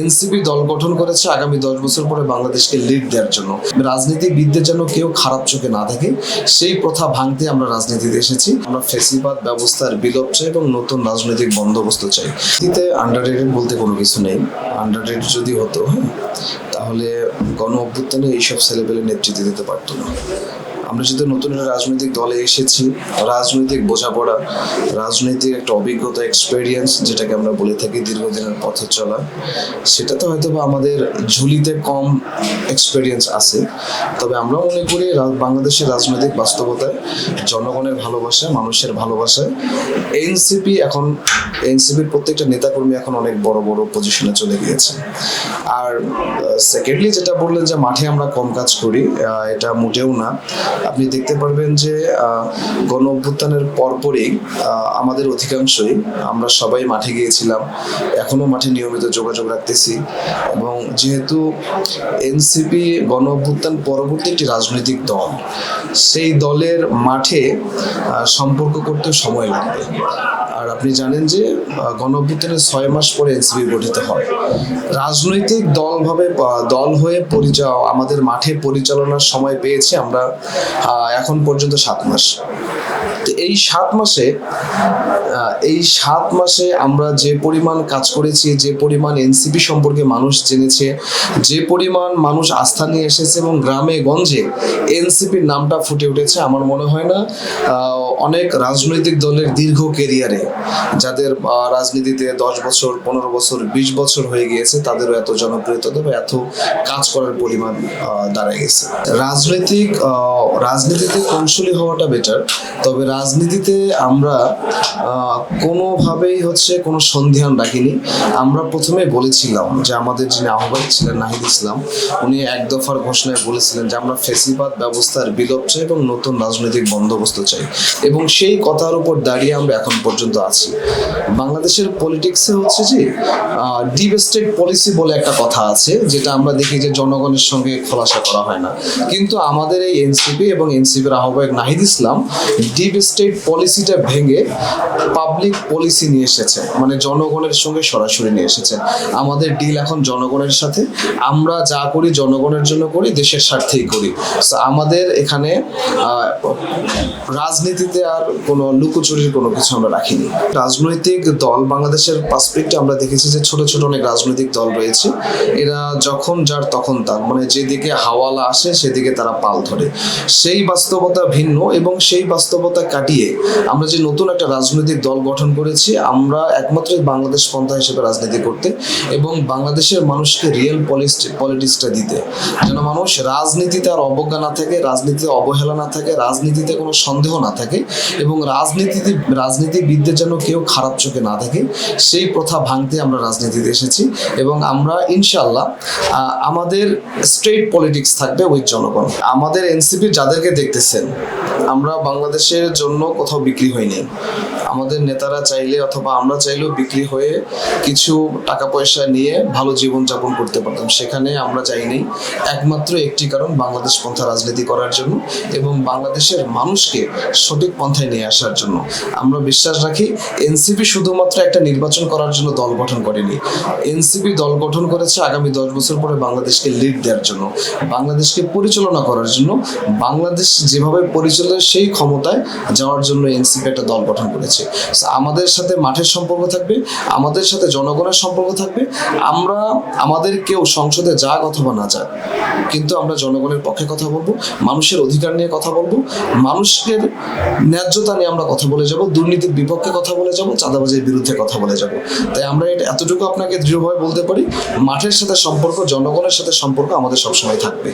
NCP দল গঠন করেছে আগামী দশ বছর পরে বাংলাদেশকে লিড দেওয়ার জন্য। রাজনীতিবিদদের যেন কেউ খারাপ চোখে না দেখে সেই প্রথা ভাঙতে আমরা রাজনীতিতে এসেছি। আমরা ফেসিবাদ ব্যবস্থার বিলোপ চাই এবং নতুন রাজনৈতিক বন্দোবস্ত চাই। এতে আন্ডার বলতে কোনো কিছু নেই। আন্ডার যদি হতো হ্যাঁ তাহলে গণ অভ্যুত্থানে এইসব ছেলেপেলে নেতৃত্ব দিতে পারতো না। আমরা যদি নতুন রাজনৈতিক দলে এসেছি, রাজনৈতিক বোঝাপড়া রাজনৈতিক একটা অভিজ্ঞতা এক্সপেরিয়েন্স যেটাকে আমরা বলে থাকি দীর্ঘদিনের পথে চলা সেটা তো হয়তো বা আমাদের ঝুলিতে কম এক্সপেরিয়েন্স আছে। তবে আমরা মনে করি বাংলাদেশের রাজনৈতিক বাস্তবতায়, জনগণের ভালোবাসা, মানুষের ভালোবাসায় এনসিপি এখন এনসিপির প্রত্যেকটা নেতাকর্মী এখন অনেক বড় বড় পজিশনে চলে গিয়েছে। আর সেকেন্ডলি যেটা বললেন যে মাঠে আমরা কম কাজ করি এটা মোটেও না। আপনি দেখতে পারবেন যে গণ অভ্যুত্থানের পরপরই আমাদের অধিকাংশই আমরা সবাই মাঠে গিয়েছিলাম। এখনও মাঠে নিয়মিত যোগাযোগ রাখতেছি এবং যেহেতু এনসিপি গণ অভ্যুত্থান পরবর্তী একটি রাজনৈতিক দল, সেই দলের মাঠে সম্পর্ক করতে সময় লাগবে। আর আপনি জানেন যে গণ অভ্যুত্থানের ছয় মাস পরে এনসিপি গঠিত হয়। রাজনৈতিক দলভাবে দল হয়ে পরিচয়, আমাদের মাঠে পরিচালনার সময় পেয়েছি আমরা এখন পর্যন্ত সাত মাস। তো এই সাত মাসে এই সাত মাসে আমরা যে পরিমাণ কাজ করেছি, যে পরিমাণ এনসিপি সম্পর্কে মানুষ জেনেছে, যে পরিমাণ মানুষ আস্থা নিয়ে এসেছে এবং গ্রামে গঞ্জে এনসিপির নামটা ফুটে উঠেছে, আমার মনে হয় না অনেক রাজনৈতিক দলের দীর্ঘ কেরিয়ারে যাদের রাজনীতিতে দশ বছর, পনেরো বছর, বিশ বছর হয়ে গিয়েছে, তাদেরও এত জনপ্রিয়তা বা এত কাজ করার পরিমাণ দাঁড়ায় গেছে। রাজনৈতিক রাজনীতিতে কৌশলী হওয়াটা বেটার তবে রাজনীতিতে আমরা কোনোভাবেই হচ্ছে কোনো সন্ধিহান রাখিনি। আমরা প্রথমে বলেছিলাম যে আমাদের যিনি আহ্বায়ক ছিলেন নাহিদ ইসলাম, উনি এক দফার ঘোষণায় বলেছিলেন যে আমরা ফেসিবাদ ব্যবস্থার বিলোপ চাই এবং নতুন রাজনৈতিক বন্দোবস্ত চাই। এবং সেই কথার উপর দাঁড়িয়ে আমরা এখন পর্যন্ত আছি। বাংলাদেশের পলিটিক্সে হচ্ছে যে ডিপ স্টেট পলিসি বলে একটা কথা আছে, যেটা আমরা দেখি যে জনগণের সঙ্গে খোলাসা করা হয় না। কিন্তু আমাদের এই এনসিপি এবং এনসিপির আহ্বায়ক নাহিদ ইসলাম ডিপ স্টেট পলিসিটা ভেঙে পাবলিক পলিসি নিয়ে এসেছে মানে জনগণের সঙ্গে সরাসরি নিয়ে এসেছে। আমাদের ডিল এখন জনগণের সাথে, আমরা যা করি জনগণের জন্য করি, দেশের স্বার্থেই করি। আমাদের এখানে রাজনীতিতে আর কোনো লুকোচুরির কোনো কিছু আমরা রাখিনি। রাজনৈতিক দল, বাংলাদেশের পাসপেক্টে আমরা দেখেছি যে ছোট ছোট অনেক রাজনৈতিক দল রয়েছে। এরা যখন যার তখন তার মানে যেদিকে হাওয়ালা আসে সেদিকে তারা পাল ধরে। সেই বাস্তবতা ভিন্ন এবং সেই বাস্তবতা কাটিয়ে আমরা যে নতুন একটা রাজনৈতিক দল গঠন করেছি, আমরা একমাত্র বাংলাদেশ পন্থা হিসেবে রাজনীতি করতে এবং বাংলাদেশের মানুষকে রিয়েল পলিটিক্সটা দিতে। যেন মানুষ রাজনীতিতে আর অবজ্ঞা না থাকে, রাজনীতিতে অবহেলা না থাকে, রাজনীতিতে কোনো সন্দেহ না থাকে এবং রাজনীতিতে, রাজনীতিবিদদের যেন কেউ খারাপ চোখে না থাকে সেই প্রথা ভাঙতে আমরা রাজনীতিতে এসেছি এবং আমরা ইনশাল্লাহ আমাদের স্ট্রেট পলিটিক্স থাকবে উইথ জনগণ। আমাদের এনসিপি যাদেরকে দেখতেছেন, আমরা বাংলাদেশের জন্য কোথাও বিক্রি হয়নি। আমাদের নেতারা চাইলে অথবা আমরা চাইলেও বিক্রি হয়ে কিছু টাকা পয়সা নিয়ে ভালো জীবনযাপন করতে পারতাম। সেখানে আমরা চাইনি একমাত্র একটি কারণ বাংলাদেশ পন্থা রাজনীতি করার জন্য এবং বাংলাদেশের মানুষকে সঠিক পন্থায় নিয়ে আসার জন্য। আমরা বিশ্বাস রাখি, এনসিপি শুধুমাত্র একটা নির্বাচন করার জন্য দল গঠন করেনি। এনসিপি দল গঠন করেছে আগামী দশ বছর পরে বাংলাদেশকে লিড দেওয়ার জন্য। বাংলাদেশকে পরিচালনা করার জন্য। বাংলাদেশ যেভাবে পরিচালনা সেই ক্ষমতায় যাওয়ার জন্য এনসিপি একটা দল গঠন করেছে। আমাদের সাথে মাঠের সম্পর্ক থাকবে, আমাদের সাথে জনগণের সম্পর্ক থাকবে, আমরা আমাদের কেউ সংসদে যাক অথবা না যাক, কিন্তু আমরা জনগণের পক্ষে কথা বলব, মানুষের অধিকার নিয়ে কথা বলব, মানুষের ন্যায্যতা নিয়ে আমরা কথা বলে যাব, দুর্নীতির বিপক্ষে কথা বলে যাব, চাঁদাবাজির বিরুদ্ধে কথা বলে যাব। তাই আমরা এটা এতটুকু আপনাকে দৃঢ়ভাবে বলতে পারি, মাঠের সাথে সম্পর্ক, জনগণের সাথে সম্পর্ক আমাদের সবসময় থাকবে।